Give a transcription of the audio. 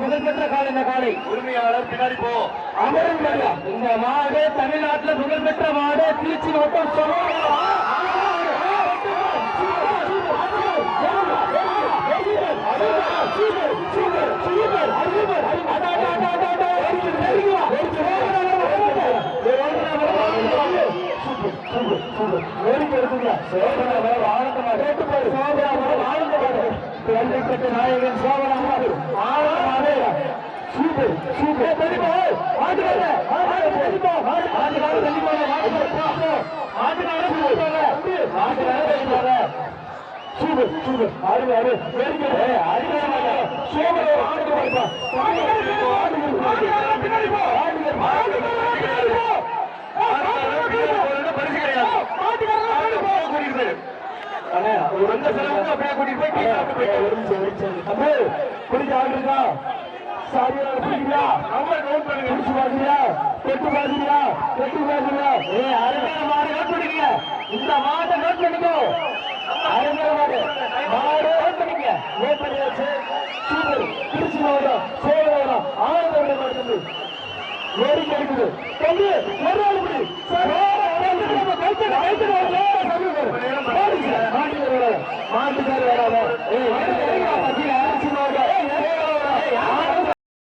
புகழ்பெற்ற காலை இந்த காலை. உரிமையாளர் பின்னாடி போ. அமரும் இந்த மாடு தமிழ்நாட்டில் புகழ்பெற்ற மாடு. திருச்சி மாவட்டம் சோழவரம் நாயகன் சோழனாக ஆழமாக சூப்பர் சூப்பர் தெரியுமா ஆட்டுக்கார ஆட்டுக்கார ஆட்டுக்கார தெரியுமா ஆட்டுக்கார ஆட்டுக்கார தெரியுமா சூப்பர் சூப்பர் ஆறு ஆறு வெரி அடிக்கார சூப்பர் ஆடுக்கு வருப்பா பின்னாடி போ பின்னாடி குடிக்க ஆடுறா சாரியா குடிக்கிறா நம்பர் நோட் பண்ணுங்க குடிச்சு பாக்குறியா தொட்டு பாக்குறியா தொட்டு பாக்குறியா ஏ அருமையான மாடு நோட் பண்ணிக்க இந்த மாட்டை நோட் பண்ணிக்கோ அருமையான மாடு மாடு நோட் பண்ணிக்க நோட் பண்ணியாச்சு சூப்பர் திருச்சி மாவட்டம் சேலம் கிடைக்குது தம்பி ஒரு நாள் குடி மாட்டுக்கார வராத ஏய்